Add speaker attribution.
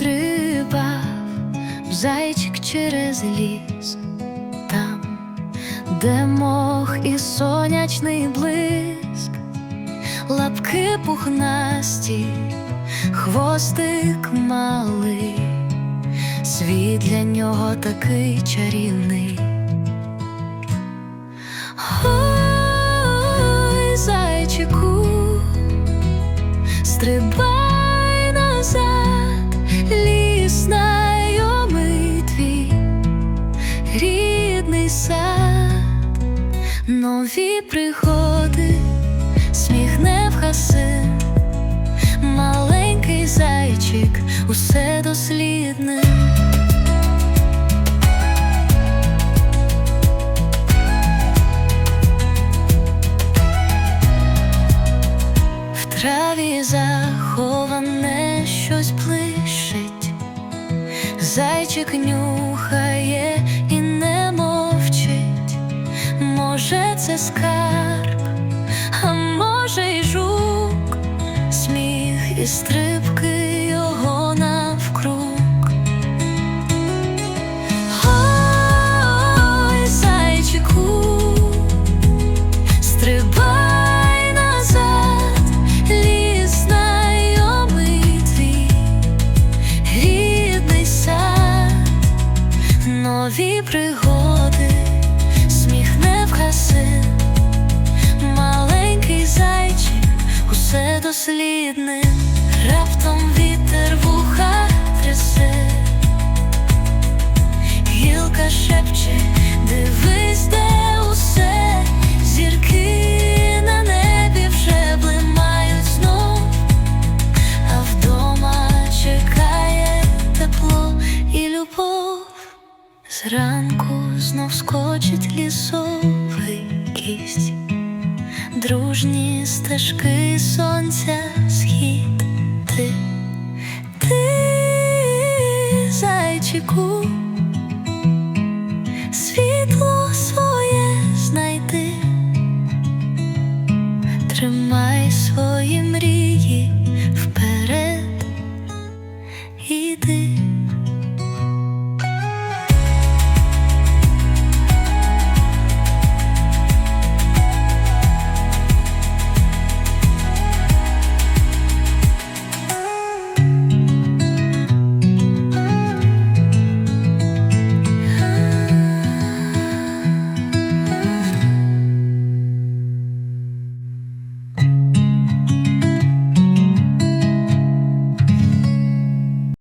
Speaker 1: стрибав зайчик через ліс, там, де мох і сонячний блиск, лапки пухнасті, хвостик малий, світ для нього такий чарівний. Ой, зайчику, стрибай нові пригоди, сміх не вгаси, маленький зайчик, усе дослідне. В траві заховане щось блищить, зайчик нюхає це скарб, а може, й жук, сміх і стрибки його навкруг. Ой, зайчику, Стрибай назад, ліс знайомий твій, рідний сад, нові пригоди, не маленький зайчик, усе дослідним, раптом вітер вуха Зранку знов скочить лісовий кість, дружні стежки сонця схід. Ти, ти, зайчику thank you